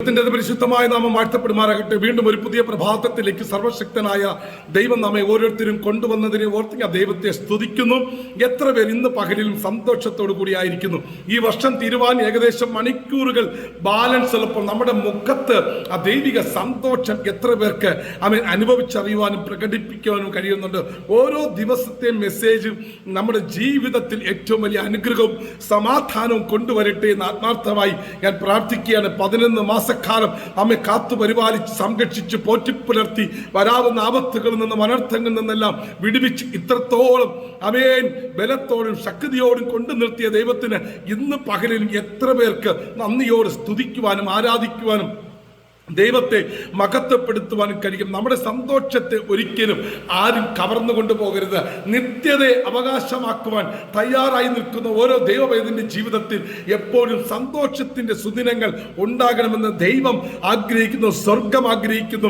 ദൈവത്തിന്റെ പരിശുദ്ധമായ നാമം വാഴ്ത്തപ്പെടുമാറാകട്ടെ. വീണ്ടും ഒരു പുതിയ പ്രഭാതത്തിലേക്ക് സർവശക്തനായ ദൈവം നമ്മെ ഓരോരുത്തരും കൊണ്ടുവന്നതിനെ ഓർത്ത് ദൈവത്തെ സ്തുതിക്കുന്നു. എത്ര പേർ ഇന്ന് പകലിലും സന്തോഷത്തോടു കൂടി ആയിരിക്കുന്നു. ഈ വർഷം തീരുവാൻ ഏകദേശം മണിക്കൂറുകൾ ബാലൻസ് ഉള്ളപ്പോൾ നമ്മുടെ മുഖത്ത് ആ ദൈവിക സന്തോഷം എത്ര പേർക്ക് അവൻ അനുഭവിച്ചറിയുവാനും പ്രകടിപ്പിക്കുവാനും കഴിയുന്നുണ്ട്. ഓരോ ദിവസത്തെ മെസ്സേജ് നമ്മുടെ ജീവിതത്തിൽ ഏറ്റവും വലിയ അനുഗ്രഹവും സമാധാനവും കൊണ്ടുവരട്ടെ എന്ന് ആത്മാർത്ഥമായി ഞാൻ പ്രാർത്ഥിക്കുകയാണ്. പതിനൊന്ന് മാസക്കാലം നമ്മെ കാത്തു പരിപാലിച്ച് സംരക്ഷിച്ച് പോറ്റിപ്പുലർത്തി വരാവുന്ന ആപത്തുകളിൽ നിന്നും അനർത്ഥങ്ങളിൽ നിന്നെല്ലാം വിടുവിച്ച് ഇത്രത്തോളം അമേൻ ബലത്തോടും ശക്തിയോടും കൊണ്ടു നിർത്തിയ ദൈവത്തിന് ഇന്ന് പകലിലും എത്ര പേർക്ക് നന്ദിയോട് സ്തുതിക്കുവാനും ആരാധിക്കുവാനും ദൈവത്തെ മഹത്വപ്പെടുത്തുവാൻ കഴിയും. നമ്മുടെ സന്തോഷത്തെ ഒരിക്കലും ആരും കവർന്നു കൊണ്ടുപോകരുത്. നിത്യതയെ അവകാശമാക്കുവാൻ തയ്യാറായി നിൽക്കുന്ന ഓരോ ദൈവവേദന്റെ ജീവിതത്തിൽ എപ്പോഴും സന്തോഷത്തിന്റെ സുദിനങ്ങൾ ഉണ്ടാകണമെന്ന് ദൈവം ആഗ്രഹിക്കുന്നു സ്വർഗം ആഗ്രഹിക്കുന്നു.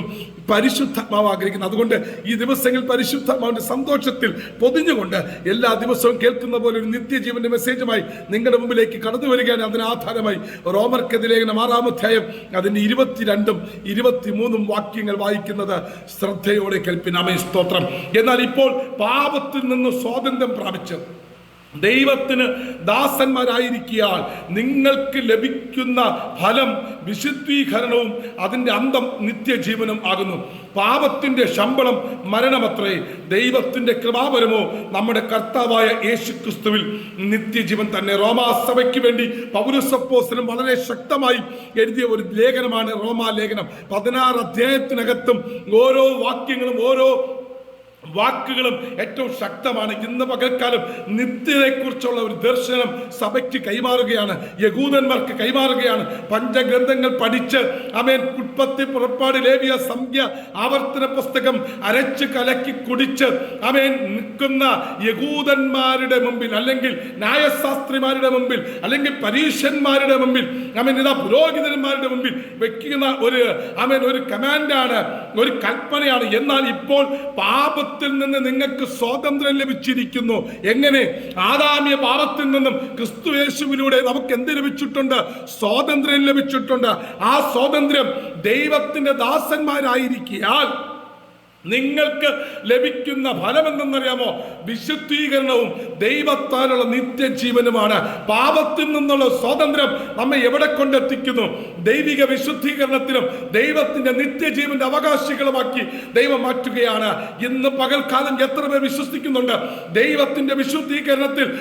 പരിശുദ്ധാത്മാവ് ആഗ്രഹിക്കുന്നു. അതുകൊണ്ട് ഈ ദിവസങ്ങളിൽ പരിശുദ്ധാത്മാവിന്റെ സന്തോഷത്തിൽ പൊതിഞ്ഞുകൊണ്ട് എല്ലാ ദിവസവും കേൾക്കുന്ന പോലെ ഒരു നിത്യജീവന്റെ മെസ്സേജുമായി നിങ്ങളുടെ മുമ്പിലേക്ക് കടന്നു വരികയാണ്. അതിന് ആധാരമായി റോമർക്കെതിലേഖനം ആറാമധ്യായം അതിന്റെ ഇരുപത്തിരണ്ടും ഇരുപത്തിമൂന്നും വാക്യങ്ങൾ വായിക്കുന്നത് ശ്രദ്ധയോടെ കേൾപ്പിനാമേ സ്തോത്രം. എന്നാൽ ഇപ്പോൾ പാപത്തിൽ നിന്ന് സ്വാതന്ത്ര്യം പ്രാപിച്ച് ദൈവത്തിന് ദാസന്മാരായിരിക്കിയാൽ നിങ്ങൾക്ക് ലഭിക്കുന്ന ഫലം വിശുദ്ധീകരണവും അതിന്റെ അന്തം നിത്യജീവനും ആകുന്നു. പാപത്തിന്റെ ശമ്പളം മരണമത്രേ. ദൈവത്തിന്റെ കൃപാപരമോ നമ്മുടെ കർത്താവായ യേശു ക്രിസ്തുവിൽ നിത്യജീവൻ തന്നെ. റോമാസഭയ്ക്ക് വേണ്ടി പൗരസപ്പോസിനും വളരെ ശക്തമായി എഴുതിയ ഒരു ലേഖനമാണ് റോമാ ലേഖനം. പതിനാറ് അധ്യായത്തിനകത്തും ഓരോ വാക്യങ്ങളും ഓരോ വാക്കുകളും ഏറ്റവും ശക്തമാണ്. ഇന്ന് പകൽക്കാലം നിത്യതയെക്കുറിച്ചുള്ള ഒരു ദർശനം സഭയ്ക്ക് കൈമാറുകയാണ്. യകൂദന്മാർക്ക് കൈമാറുകയാണ്. പഞ്ചഗ്രന്ഥങ്ങൾ പഠിച്ച് അമേൻ. ഉൽപ്പത്തി പുറപ്പാട് ലേവിയ സംഖ്യ ആവർത്തന പുസ്തകം അരച്ച് കലക്കി കുടിച്ച് അമേൻ നിൽക്കുന്ന യകൂദന്മാരുടെ മുമ്പിൽ അല്ലെങ്കിൽ ന്യായശാസ്ത്രിമാരുടെ മുമ്പിൽ അല്ലെങ്കിൽ പരീക്ഷന്മാരുടെ മുമ്പിൽ അമേൻ ഇതാ പുരോഹിതന്മാരുടെ മുമ്പിൽ വെക്കുന്ന ഒരു അമേൻ ഒരു കമാൻഡാണ് ഒരു കൽപ്പനയാണ്. എന്നാൽ ഇപ്പോൾ പാപത്തിൽ നിന്ന് നിങ്ങൾക്ക് സ്വാതന്ത്ര്യം ലഭിച്ചിരിക്കുന്നു. എങ്ങനെ? ആദാമ്യ പാപത്തിൽ നിന്നും ക്രിസ്തു യേശുവിലൂടെ നമുക്ക് എന്ത് ലഭിച്ചിട്ടുണ്ട്? സ്വാതന്ത്ര്യം ലഭിച്ചിട്ടുണ്ട്. ആ സ്വാതന്ത്ര്യം ദൈവത്തിന്റെ ദാസന്മാരായിരിക്കിയാൽ നിങ്ങൾക്ക് ലഭിക്കുന്ന ഫലം എന്തെന്നറിയാമോ വിശുദ്ധീകരണവും ദൈവത്താലുള്ള നിത്യജീവനുമാണ്. പാപത്തിൽ നിന്നുള്ള സ്വാതന്ത്ര്യം നമ്മെ എവിടെ കൊണ്ടെത്തിക്കുന്നു? ദൈവിക വിശുദ്ധീകരണത്തിനും ദൈവത്തിന്റെ നിത്യജീവന്റെ അവകാശികളുമാക്കി ദൈവം മാറ്റുകയാണ്. ഇന്ന് പകൽക്കാലം എത്ര പേർ വിശ്വസിക്കുന്നുണ്ട്? ദൈവത്തിന്റെ വിശുദ്ധീകരണത്തിൽ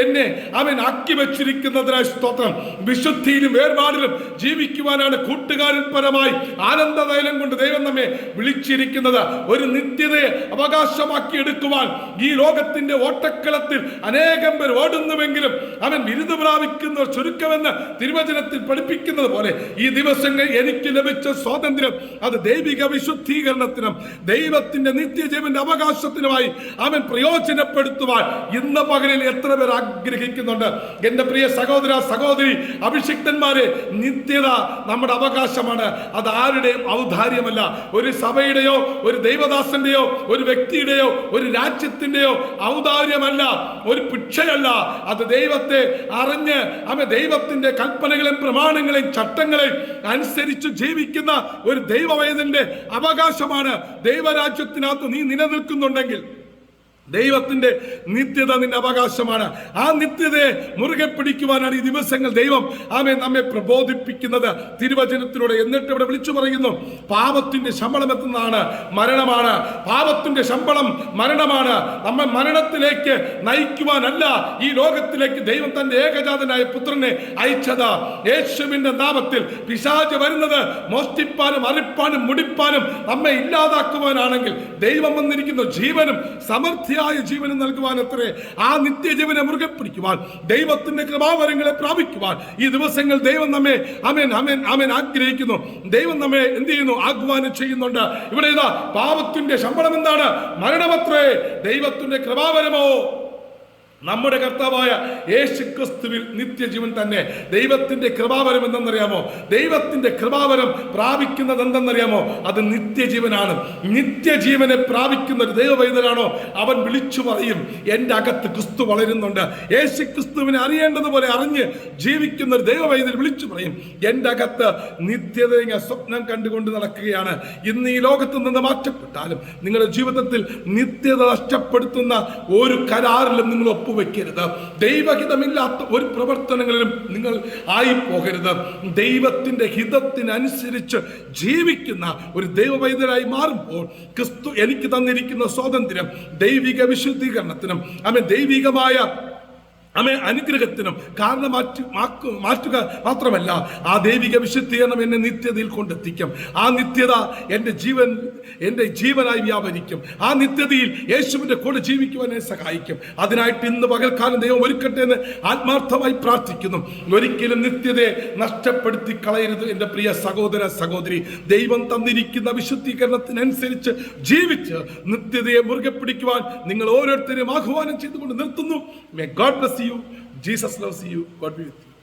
എന്നെ അവൻ ആക്കി വെച്ചിരിക്കുന്നതിനായി സ്തോത്രം. വിശുദ്ധിയിലും വേർപാടിലും ജീവിക്കുവാനാണ് കൂട്ടുകാരിൽ പരമായി ആനന്ദതൈലം കൊണ്ട് ദൈവം നമ്മെ വിളിച്ചിരിക്കുന്നത്. ഒരു നിത്യതയെ അവകാശമാക്കി എടുക്കുവാൻ ഈ ലോകത്തിന്റെ ഓട്ടക്കളത്തിൽ അനേകം പേർ ഓടുന്നുവെങ്കിലും അവൻ ബിരുദ പ്രാപിക്കുന്നവർ ചുരുക്കമെന്ന് തിരുവചനത്തിൽ പഠിപ്പിക്കുന്നത് പോലെ ഈ ദിവസങ്ങൾ എനിക്ക് ലഭിച്ച സ്വാതന്ത്ര്യം അത് ദൈവിക വിശുദ്ധീകരണത്തിനും ദൈവത്തിന്റെ നിത്യജീവന്റെ അവകാശത്തിനുമായി അവൻ പ്രയോജനപ്പെടുത്തുവാൻ ഇന്ന് പകലിൽ എത്ര പേർ ആഗ്രഹിക്കുന്നുണ്ട്. എന്റെ പ്രിയ സഹോദര സഹോദരി അഭിഷിക്തന്മാരെ നിത്യത നമ്മുടെ അവകാശമാണ്. അത് ആരുടെയും ഔദാര്യമല്ല. ഒരു സഭയുടെയോ ഒരു ദൈവദാസന്റെയോ ഒരു വ്യക്തിയുടെയോ ഒരു രാജ്യത്തിന്റെയോ ഔദാര്യമല്ല ഒരു ഭിക്ഷയല്ല. അത് ദൈവത്തെ അറിഞ്ഞ് അവ ദൈവത്തിന്റെ കൽപ്പനകളെയും പ്രമാണങ്ങളെയും ചട്ടങ്ങളെയും അനുസരിച്ച് ജീവിക്കുന്ന ഒരു ദൈവവേദന്റെ അവകാശമാണ്. ദൈവരാജ്യത്തിനകത്ത് നീ നിലനിൽക്കുന്നുണ്ടെങ്കിൽ ദൈവത്തിന്റെ നിത്യത നിന്റെ അവകാശമാണ്. ആ നിത്യതയെ മുറുകെ പിടിക്കുവാനാണ് ഈ ദിവസങ്ങൾ ദൈവം ആമെ നമ്മെ പ്രബോധിപ്പിക്കുന്നത്. തിരുവചനത്തിലൂടെ എന്നിട്ട് ഇവിടെ വിളിച്ചു പറയുന്നു പാപത്തിന്റെ ശമ്പളം എത്തുന്നതാണ് മരണമാണ്. പാപത്തിന്റെ ശമ്പളം മരണമാണ്. നമ്മൾ മരണത്തിലേക്ക് നയിക്കുവാനല്ല ഈ ലോകത്തിലേക്ക് ദൈവം തന്റെ ഏകജാതനായ പുത്രനെ അയച്ചത്. യേശുവിന്റെ നാമത്തിൽ പിശാച് വരുന്നത് മോഷ്ടിപ്പാനും അറിപ്പാനും മുടിപ്പാനും നമ്മെ ഇല്ലാതാക്കുവാനാണെങ്കിൽ ദൈവം വന്നിരിക്കുന്ന. ജീവനും സമൃദ്ധി നിത്യമായ ജീവനം നൽകുവാൻ എത്രേ ആ നിത്യജീവനെ മുറുകെ പിടിക്കുവാൻ ദൈവത്തിന്റെ കൃപാവരങ്ങളെ പ്രാപിക്കുവാൻ ഈ ദിവസങ്ങൾ ദൈവം നമ്മെ അമേൻ അമേൻ അമേൻ ആഗ്രഹിക്കുന്നു. ദൈവം നമ്മെ എന്ത് ചെയ്യുന്നു? ആഹ്വാനം ചെയ്യുന്നുണ്ട്. ഇവിടെ ഇതാ പാപത്തിന്റെ ശമ്പളം എന്താണ്? മരണമത്രേ ദൈവത്തിന്റെ കൃപാവരമോ? നമ്മുടെ കർത്താവായ യേശു ക്രിസ്തുവിൽ നിത്യജീവൻ തന്നെ. ദൈവത്തിന്റെ കൃപാവരം എന്തെന്നറിയാമോ? ദൈവത്തിന്റെ കൃപാവരം പ്രാപിക്കുന്നത് എന്തെന്നറിയാമോ? അത് നിത്യജീവനാണ്. നിത്യജീവനെ പ്രാപിക്കുന്ന ഒരു ദൈവവൈദ്യനാണോ അവൻ വിളിച്ചു പറയും എന്റെ അകത്ത് ക്രിസ്തു വളരുന്നുണ്ട്. യേശു ക്രിസ്തുവിനെ അറിയേണ്ടതുപോലെ അറിഞ്ഞ് ജീവിക്കുന്ന ഒരു ദൈവവൈദ്യൻ വിളിച്ചു പറയും എന്റെ അകത്ത് നിത്യത സ്വപ്നം കണ്ടുകൊണ്ട് നടക്കുകയാണ്. ഇന്ന് ഈ ലോകത്ത് നിന്ന് മാറ്റപ്പെട്ടാലും നിങ്ങളുടെ ജീവിതത്തിൽ നിത്യത നഷ്ടപ്പെടുത്തുന്ന ഒരു കരാറിലും നിങ്ങൾ ഒപ്പുവെക്കരുത് ദൈവഹിതമില്ലാത്ത ഒരു പ്രവർത്തനങ്ങളിലും നിങ്ങൾ ആയിപ്പോകരുത്. ദൈവത്തിന്റെ ഹിതത്തിനനുസരിച്ച് ജീവിക്കുന്ന ഒരു ദൈവവൈദ്യരായി മാറുമ്പോൾ ക്രിസ്തു എനിക്ക് തന്നിരിക്കുന്ന സ്വാതന്ത്ര്യം ദൈവിക വിശുദ്ധീകരണത്തിനും ആമേ ദൈവികമായ അമേ അനുഗ്രഹത്തിനും കാരണം മാറ്റി മാറ്റുക മാത്രമല്ല ആ ദൈവിക വിശുദ്ധീകരണം എന്നെ നിത്യതയിൽ കൊണ്ടെത്തിക്കും. ആ നിത്യത എന്റെ ജീവൻ എന്റെ ജീവനായി വ്യാപരിക്കും. ആ നിത്യതയിൽ യേശുവിന്റെ കൂടെ ജീവിക്കുവാൻ എന്നെ സഹായിക്കും. അതിനായിട്ട് ഇന്ന് പകൽക്കാലം ദൈവം ഒരുക്കട്ടെ എന്ന് ആത്മാർത്ഥമായി പ്രാർത്ഥിക്കുന്നു. ഒരിക്കലും നിത്യതയെ നഷ്ടപ്പെടുത്തി കളയരുത് എന്റെ പ്രിയ സഹോദര സഹോദരി. ദൈവം തന്നിരിക്കുന്ന വിശുദ്ധീകരണത്തിനനുസരിച്ച് ജീവിച്ച് നിത്യതയെ മുറുകെ പിടിക്കുവാൻ നിങ്ങൾ ഓരോരുത്തരും ആഹ്വാനം ചെയ്തുകൊണ്ട് നിർത്തുന്നു. May God bless you. Jesus loves you. God be with you.